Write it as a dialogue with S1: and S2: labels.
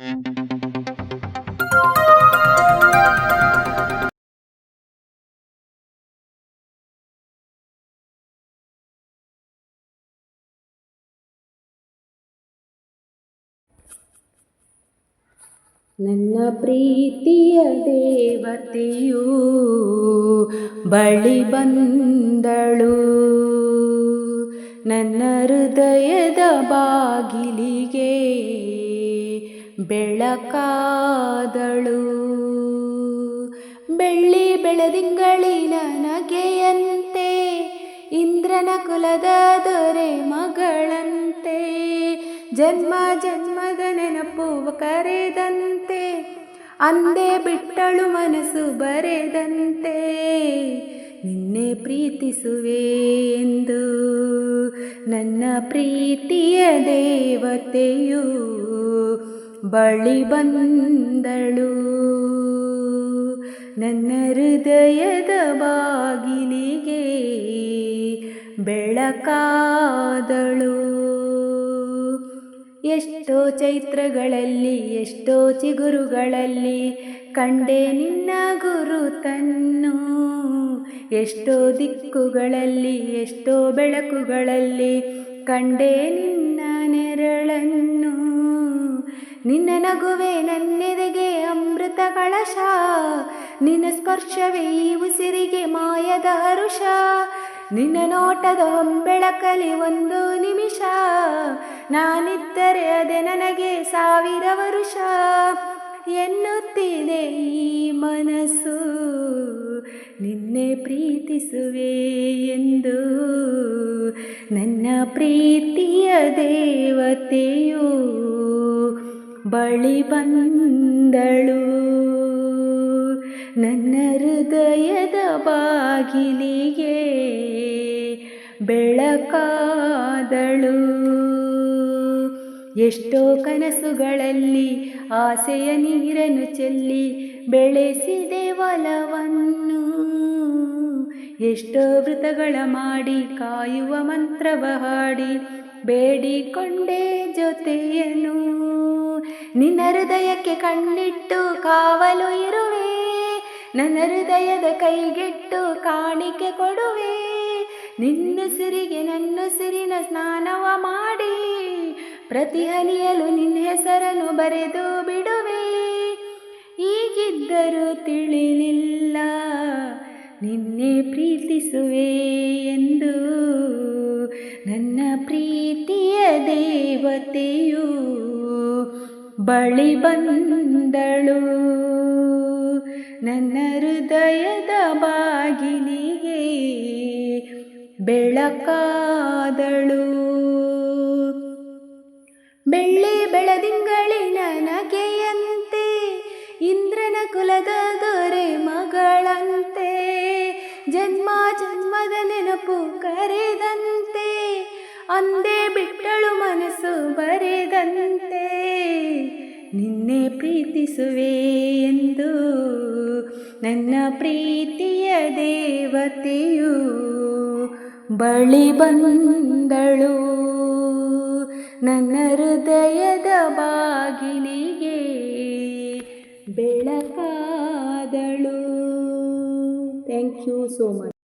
S1: ನನ್ನ ಪ್ರೀತಿಯ ದೇವತೆಯು ಬಳಿ ಬಂದಳು. ನನ್ನ ಹೃದಯದ ಬಾಗಿಲಿಗೆ ಬೆಳಕಾದಳು. ಬೆಳ್ಳಿ ಬೆಳದಿಂಗಳಿನ ನಗೆಯಂತೆ, ಇಂದ್ರನ ಕುಲದ ದೊರೆ ಮಗಳಂತೆ, ಜನ್ಮ ಜನ್ಮದ ನೆನಪು ಕರೆದಂತೆ, ಅಂದೆ ಬಿಟ್ಟಳು ಮನಸ್ಸು ಬರೆದಂತೆ, ನಿನ್ನೆ ಪ್ರೀತಿಸುವೆ ಎಂದು ನನ್ನ ಪ್ರೀತಿಯ ದೇವತೆಯು ಬಳಿ ಬಂದಳು. ನನ್ನ ಹೃದಯದ ಬಾಗಿಲಿಗೆ ಬೆಳಕಾದಳು. ಎಷ್ಟೋ ಚೈತ್ರಗಳಲ್ಲಿ, ಎಷ್ಟೋ ಚಿಗುರುಗಳಲ್ಲಿ ಕಂಡೆ ನಿನ್ನ ಗುರುತನ್ನು ಎಷ್ಟೋ ದಿಕ್ಕುಗಳಲ್ಲಿ, ಎಷ್ಟೋ ಬೆಳಕುಗಳಲ್ಲಿ ಕಂಡೆ ನಿನ್ನ ನಿನ್ನ ನಗುವೆ ನನ್ನೆದೆಗೆ ಅಮೃತ ಕಳಶ ನಿನ್ನ ಸ್ಪರ್ಶವೇ ಉಸಿರಿಗೆ ಮಾಯದ ಹರುಷ. ನಿನ್ನ ನೋಟದ ಹೊಂಬೆಳಕಲಿ ಒಂದು ನಿಮಿಷ. ನಾನಿದ್ದರೆ ಅದೇ ನನಗೆ ಸಾವಿರ ವರುಷ. ಎನ್ನುತ್ತಿದೆ ಈ ಮನಸ್ಸು. ನಿನ್ನೆ ಪ್ರೀತಿಸುವೆ ಎಂದು. ನನ್ನ ಪ್ರೀತಿಯ ದೇವತೆಯು ಬಳಿ ಬಂದಳು. ನನ್ನ ಹೃದಯದ ಬಾಗಿಲಿಗೆ ಬೆಳಕಾದಳು. ಎಷ್ಟೋ ಕನಸುಗಳಲ್ಲಿ ಆಸೆಯ ನೀರನ್ನು ಚೆಲ್ಲಿ ಬೆಳೆಸಿದೆ ಒಲವನ್ನು. ಎಷ್ಟೋ ವೃತಗಳ ಮಾಡಿ ಕಾಯುವ ಮಂತ್ರವ ಹಾಡಿ ಬೇಡಿಕೊಂಡೆ ಜೊತೆಯನು. ನಿನ್ನ ಹೃದಯಕ್ಕೆ ಕಣ್ಣಿಟ್ಟು ಕಾವಲು ಇರುವೆ. ನನ್ನ ಹೃದಯದ ಕೈಗೆಟ್ಟು ಕಾಣಿಕೆ ಕೊಡುವೆ. ನಿನ್ನುಸಿರಿಗೆ ನನ್ನುಸಿರಿನ ಸ್ನಾನವ ಮಾಡಿ. ಪ್ರತಿ ಹನಿಯಲು ನಿನ್ನ ಹೆಸರನ್ನು ಬರೆದು ಬಿಡುವೆ. ಈಗಿದ್ದರೂ ತಿಳಿಲಿಲ್ಲ. ನಿನ್ನೆ ಪ್ರೀತಿಸುವೆ ಎಂದು. ನನ್ನ ಪ್ರೀತಿಯ ದೇವತೆಯು ಬಳಿ ಬಂದಳು. ನನ್ನ ಹೃದಯದ ಬಾಗಿಲಿಗೆ ಬೆಳಕಾದಳು. ಬೆಳ್ಳಿ ಬೆಳದಿಂಗಳಿನ ನಗೆಯಂತೆ, ಇಂದ್ರನ ಕುಲದ ದೊರೆ ಮಗಳಂತೆ ಜನ್ಮ ಜನ್ಮದ ನೆನಪು ಕರೆದಂತೆ ಅಂದೇ ಬಿಟ್ಟಳು ಮನಸ್ಸು ಬರೆದಂತೆ ನಿನ್ನೆ ಪ್ರೀತಿಸುವೆ ಎಂದು ನನ್ನ ಪ್ರೀತಿಯ ದೇವತೆಯು ಬಳಿ ಬಂದಳು. ನನ್ನ ಹೃದಯದ ಬಾಗಿಲಿಗೆ ಬೆಳಕಾದಳು. Thank you so much